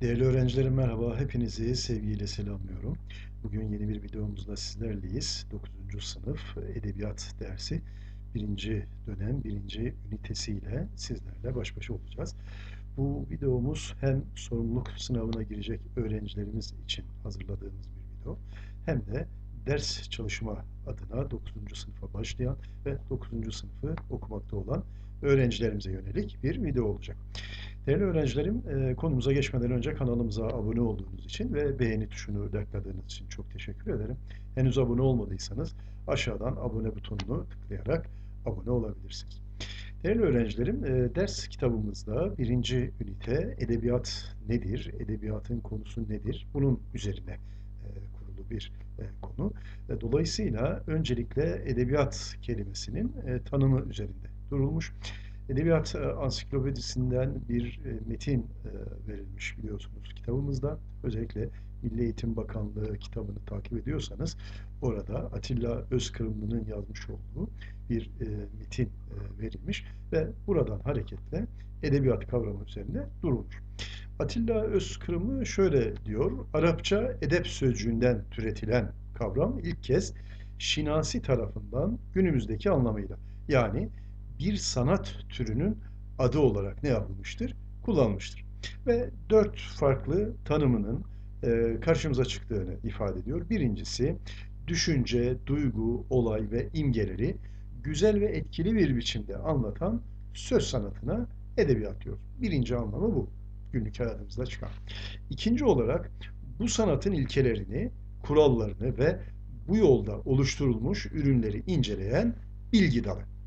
Değerli öğrencilerim merhaba, hepinizi sevgiyle selamlıyorum. Bugün yeni bir videomuzla sizlerleyiz. 9. sınıf edebiyat dersi 1. dönem 1. ünitesiyle sizlerle baş başa olacağız. Bu videomuz hem sorumluluk sınavına girecek öğrencilerimiz için hazırladığımız bir video hem de ders çalışma adına 9. sınıfa başlayan ve 9. sınıfı okumakta olan öğrencilerimize yönelik bir video olacak. Değerli öğrencilerim, e, konumuza geçmeden önce kanalımıza abone olduğunuz için ve beğeni tuşunu tıkladığınız için çok teşekkür ederim. Henüz abone olmadıysanız aşağıdan abone butonunu tıklayarak abone olabilirsiniz. Değerli öğrencilerim, e, ders kitabımızda birinci ünite edebiyat nedir, edebiyatın konusu nedir, bunun üzerine e, kurulu bir konu. Dolayısıyla öncelikle edebiyat kelimesinin tanımı üzerinde durulmuş. Edebiyat e, Ansiklopedisinden bir e, metin e, verilmiş biliyorsunuz kitabımızda. Özellikle Milli Eğitim Bakanlığı kitabını takip ediyorsanız orada Atilla Özkırımlı'nın yazmış olduğu bir metin verilmiş ve buradan hareketle edebiyat kavramı üzerinde durulmuş. Atilla Özkırımlı şöyle diyor, Arapça edep sözcüğünden türetilen kavram ilk kez Şinasi tarafından günümüzdeki anlamıyla yani bir sanat türünün adı olarak ne yapılmıştır? Kullanılmıştır. Ve dört farklı tanımının e, karşımıza çıktığını ifade ediyor. Birincisi, düşünce, duygu, olay ve imgeleri güzel ve etkili bir biçimde anlatan söz sanatına edebiyat diyoruz. Birinci anlamı bu. Günlük hayatımızda çıkan. İkinci olarak bu sanatın ilkelerini, kurallarını ve bu yolda oluşturulmuş ürünleri inceleyen bilgi dalı.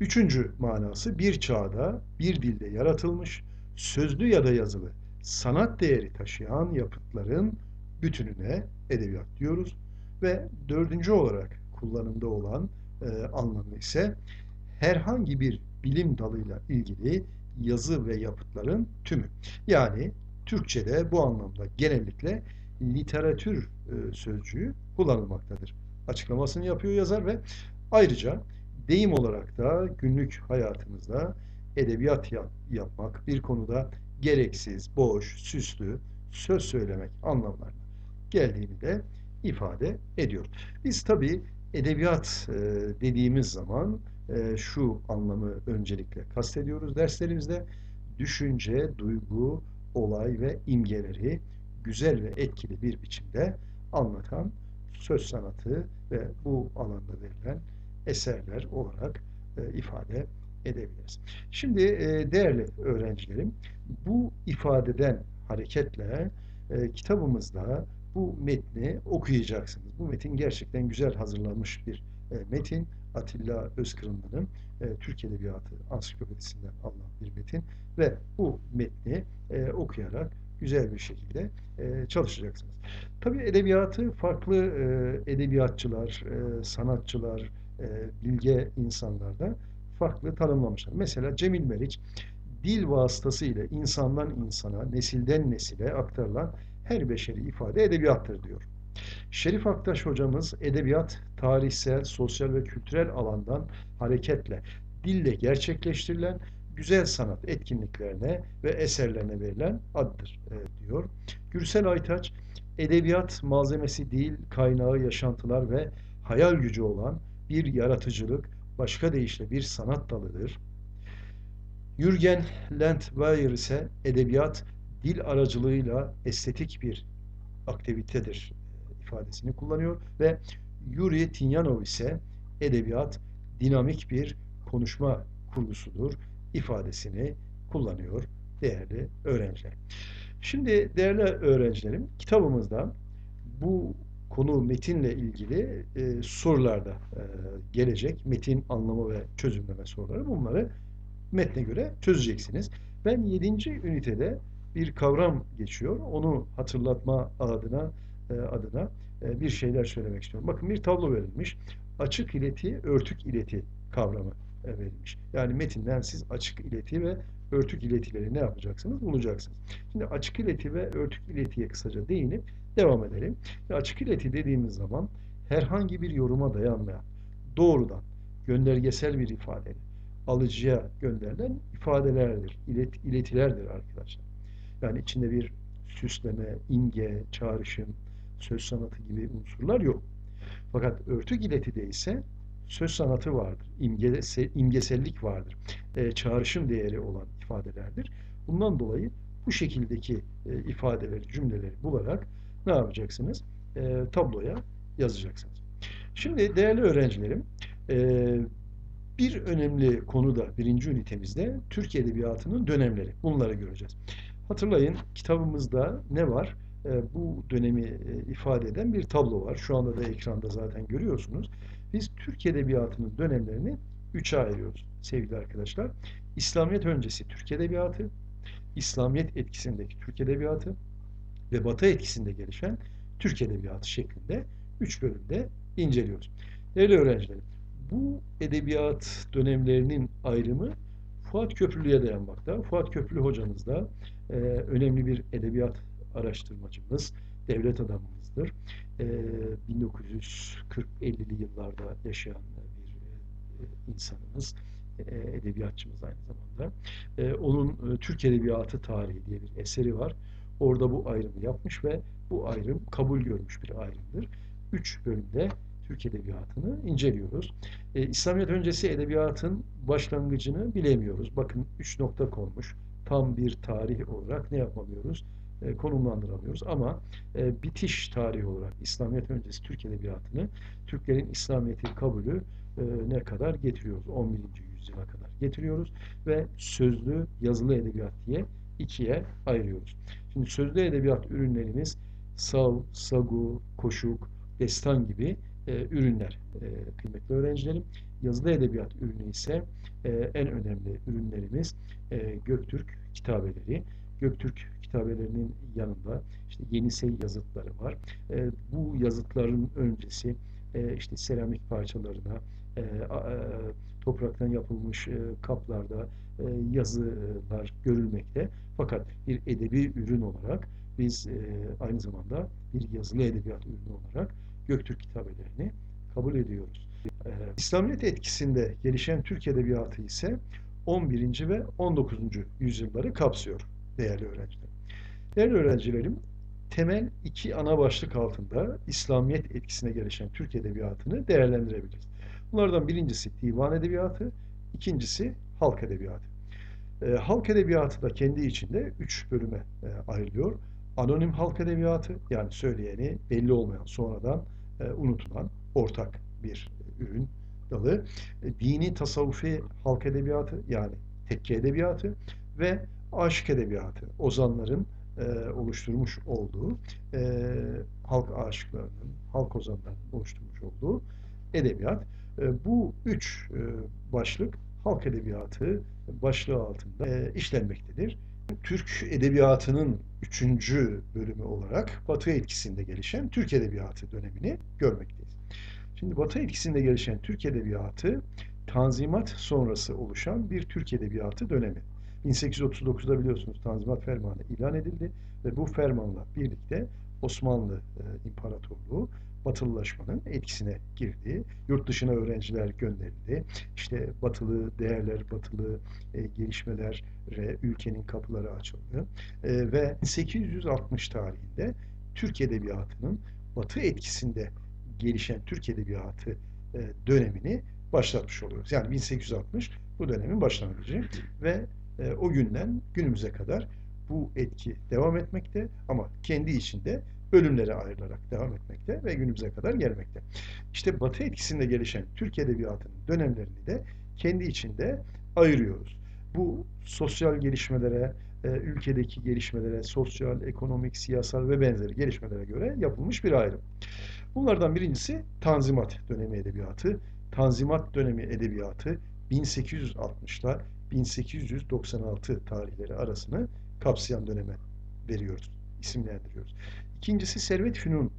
Üçüncü manası bir çağda bir dilde yaratılmış, sözlü ya da yazılı sanat değeri taşıyan yapıtların bütününe edebiyat diyoruz. Ve dördüncü olarak kullanımda olan e, anlamı ise herhangi bir bilim dalıyla ilgili yazı ve yapıtların tümü. Yani Türkçe'de bu anlamda genellikle literatür e, sözcüğü kullanılmaktadır. Açıklamasını yapıyor yazar ve ayrıca deyim olarak da günlük hayatımızda edebiyat yap, yapmak, bir konuda gereksiz, boş, süslü söz söylemek anlamlarına geldiğini de ifade ediyor. Biz tabi edebiyat e, dediğimiz zaman e, şu anlamı öncelikle kastediyoruz derslerimizde. Düşünce, duygu, olay ve imgeleri güzel ve etkili bir biçimde anlatan söz sanatı ve bu alanda verilen eserler olarak e, ifade edebiliriz. Şimdi e, değerli öğrencilerim, bu ifadeden hareketle e, kitabımızda bu metni okuyacaksınız. Bu metin gerçekten güzel hazırlanmış bir e, metin. Atilla Özkırımlı'nın e, Türk Edebiyatı Ansiklopedisinden alınan bir metin ve bu metni e, okuyarak güzel bir şekilde e, çalışacaksınız. Tabii edebiyatı farklı e, edebiyatçılar, e, sanatçılar, e, bilge insanlarda farklı tanımlamışlar. Mesela Cemil Meriç dil vasıtasıyla insandan insana, nesilden nesile aktarılan her beşeri ifade edebiyattır diyor. Şerif Aktaş hocamız edebiyat, tarihsel, sosyal ve kültürel alandan hareketle dille gerçekleştirilen güzel sanat etkinliklerine ve eserlerine verilen addır e, diyor. Gürsel Aytaç edebiyat malzemesi değil, kaynağı yaşantılar ve hayal gücü olan bir yaratıcılık, başka deyişle bir sanat dalıdır. Jürgen Landwehr ise edebiyat dil aracılığıyla estetik bir aktivitedir ifadesini kullanıyor ve Yuri Tinyanov ise edebiyat dinamik bir konuşma kurgusudur ifadesini kullanıyor değerli öğrenciler. Şimdi değerli öğrencilerim kitabımızda bu konu metinle ilgili e, sorularda e, gelecek. Metin anlamı ve çözümleme soruları. Bunları metne göre çözeceksiniz. Ben 7. ünitede bir kavram geçiyor. Onu hatırlatma adına e, adına e, bir şeyler söylemek istiyorum. Bakın bir tablo verilmiş. Açık ileti, örtük ileti kavramı e, verilmiş. Yani metinden siz açık ileti ve örtük iletileri ne yapacaksınız? Bulacaksınız. Şimdi açık ileti ve örtük iletiye kısaca değinip devam edelim. Açık ileti dediğimiz zaman herhangi bir yoruma dayanmayan, doğrudan göndergesel bir ifade, alıcıya gönderilen ifadelerdir, ilet, iletilerdir arkadaşlar. Yani içinde bir süsleme, imge, çağrışım, söz sanatı gibi unsurlar yok. Fakat örtük iletide ise söz sanatı vardır, imgese, imgesellik vardır, e, çağrışım değeri olan ifadelerdir. Bundan dolayı bu şekildeki e, ifadeleri, cümleleri bularak ne yapacaksınız? E, tabloya yazacaksınız. Şimdi değerli öğrencilerim, e, bir önemli konu da birinci ünitemizde Türk Edebiyatı'nın dönemleri. Bunları göreceğiz. Hatırlayın kitabımızda ne var? E, bu dönemi e, ifade eden bir tablo var. Şu anda da ekranda zaten görüyorsunuz. Biz Türk Edebiyatı'nın dönemlerini üçe ayırıyoruz sevgili arkadaşlar. İslamiyet öncesi Türk Edebiyatı, İslamiyet etkisindeki Türk Edebiyatı ve Batı etkisinde gelişen Türk Edebiyatı şeklinde üç bölümde inceliyoruz. Değerli öğrencilerim, bu edebiyat dönemlerinin ayrımı Fuat Köprülü'ye dayanmakta. Fuat Köprülü hocamız da e, önemli bir edebiyat araştırmacımız, devlet adamımızdır. E, 1940-50'li yıllarda yaşayan bir e, insanımız, e, edebiyatçımız aynı zamanda. E, onun e, Türk Edebiyatı Tarihi diye bir eseri var. Orada bu ayrımı yapmış ve bu ayrım kabul görmüş bir ayrımdır. Üç bölümde Türk Edebiyatı'nı inceliyoruz. E, İslamiyet öncesi edebiyatın başlangıcını bilemiyoruz. Bakın üç nokta konmuş. Tam bir tarih olarak ne yapamıyoruz? E, konumlandıramıyoruz. Ama e, bitiş tarihi olarak İslamiyet öncesi Türk Edebiyatı'nı Türklerin İslamiyet'i kabulü e, ne kadar getiriyoruz? 11. yüzyıla kadar getiriyoruz ve sözlü, yazılı edebiyat diye ikiye ayırıyoruz. Şimdi sözlü edebiyat ürünlerimiz sav, sagu, koşuk, destan gibi e, ürünler e, kıymetli öğrencilerim. Yazılı edebiyat ürünü ise e, en önemli ürünlerimiz e, Göktürk kitabeleri. Göktürk kitabelerinin yanında işte Yenisey yazıtları var. E, bu yazıtların öncesi e, işte seramik parçalarına, e, e, topraktan yapılmış e, kaplarda e, yazılar görülmekte. Fakat bir edebi ürün olarak biz e, aynı zamanda bir yazılı edebiyat ürünü olarak Göktürk kitabelerini kabul ediyoruz. Ee, İslamiyet etkisinde gelişen Türk Edebiyatı ise 11. ve 19. yüzyılları kapsıyor değerli öğrenciler. Değerli öğrencilerim, temel iki ana başlık altında İslamiyet etkisine gelişen Türk Edebiyatı'nı değerlendirebiliriz. Bunlardan birincisi divan edebiyatı, ikincisi halk edebiyatı. E, halk edebiyatı da kendi içinde üç bölüme e, ayrılıyor. Anonim halk edebiyatı yani söyleyeni belli olmayan sonradan e, unutulan ortak bir ürün dalı. E, dini tasavvufi halk edebiyatı yani tekke edebiyatı ve aşk edebiyatı ozanların e, oluşturmuş olduğu e, halk aşıklarının, halk ozanlarının oluşturmuş olduğu edebiyat. E, bu üç e, başlık halk edebiyatı başlığı altında e, işlenmektedir. Türk Edebiyatı'nın üçüncü bölümü olarak Batı etkisinde gelişen Türk Edebiyatı dönemini görmekteyiz. Şimdi Batı etkisinde gelişen Türk Edebiyatı Tanzimat sonrası oluşan bir Türk Edebiyatı dönemi. 1839'da biliyorsunuz Tanzimat Fermanı ilan edildi ve bu fermanla birlikte Osmanlı e, İmparatorluğu batılılaşmanın etkisine girdi. Yurt dışına öğrenciler gönderildi. İşte batılı değerler, batılı e, gelişmelere ülkenin kapıları açıldı. E, ve 860 tarihinde Türk Edebiyatı'nın batı etkisinde gelişen Türk Edebiyatı e, dönemini başlatmış oluyoruz. Yani 1860 bu dönemin başlangıcı ve e, o günden günümüze kadar bu etki devam etmekte ama kendi içinde bölümlere ayrılarak devam etmekte ve günümüze kadar gelmekte. İşte Batı etkisinde gelişen Türk Edebiyatı'nın dönemlerini de kendi içinde ayırıyoruz. Bu sosyal gelişmelere, e, ülkedeki gelişmelere, sosyal, ekonomik, siyasal ve benzeri gelişmelere göre yapılmış bir ayrım. Bunlardan birincisi Tanzimat dönemi edebiyatı. Tanzimat dönemi edebiyatı 1860'lar 1896 tarihleri arasını kapsayan döneme veriyoruz, isimlendiriyoruz. İkincisi Servet Fünun e,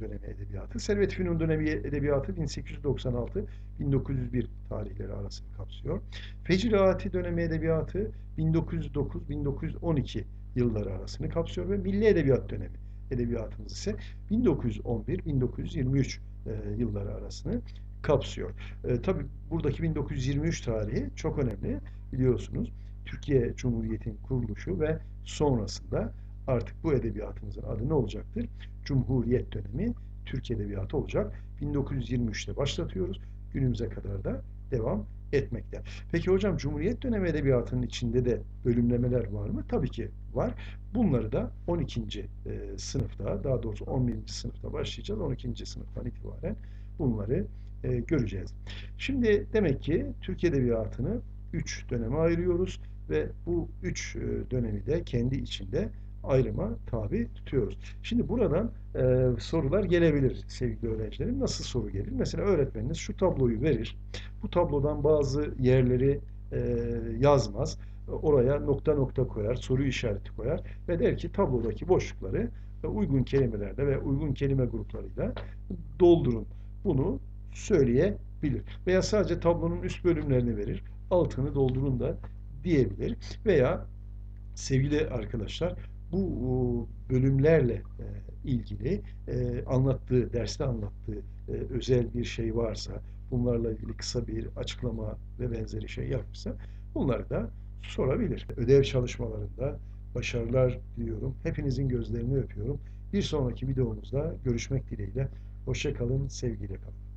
dönemi edebiyatı. Servet Fünun dönemi edebiyatı 1896-1901 tarihleri arasını kapsıyor. Fecrati dönemi edebiyatı 1909-1912 yılları arasını kapsıyor ve Milli Edebiyat dönemi edebiyatımız ise 1911-1923 e, yılları arasını kapsıyor. E, tabii buradaki 1923 tarihi çok önemli biliyorsunuz. Türkiye Cumhuriyeti'nin kuruluşu ve sonrasında artık bu edebiyatımızın adı ne olacaktır? Cumhuriyet dönemi Türk Edebiyatı olacak. 1923'te başlatıyoruz. Günümüze kadar da devam etmekte. Peki hocam Cumhuriyet dönemi edebiyatının içinde de bölümlemeler var mı? Tabii ki var. Bunları da 12. e, sınıfta, daha doğrusu 11. sınıfta başlayacağız. 12. sınıftan itibaren bunları e, göreceğiz. Şimdi demek ki Türk Edebiyatı'nı 3 döneme ayırıyoruz ve bu 3 dönemi de kendi içinde ayrıma tabi tutuyoruz. Şimdi buradan e, sorular gelebilir sevgili öğrencilerim. Nasıl soru gelir? Mesela öğretmeniniz şu tabloyu verir. Bu tablodan bazı yerleri e, yazmaz. Oraya nokta nokta koyar, soru işareti koyar ve der ki tablodaki boşlukları uygun kelimelerle ve uygun kelime gruplarıyla doldurun. Bunu söyleyebilir. Veya sadece tablonun üst bölümlerini verir. Altını doldurun da diyebilir. Veya sevgili arkadaşlar bu bölümlerle e, ilgili e, anlattığı, derste anlattığı e, özel bir şey varsa, bunlarla ilgili kısa bir açıklama ve benzeri şey yapmışsa bunları da sorabilir. Ödev çalışmalarında başarılar diliyorum. Hepinizin gözlerini öpüyorum. Bir sonraki videomuzda görüşmek dileğiyle. Hoşçakalın, sevgiyle kalın.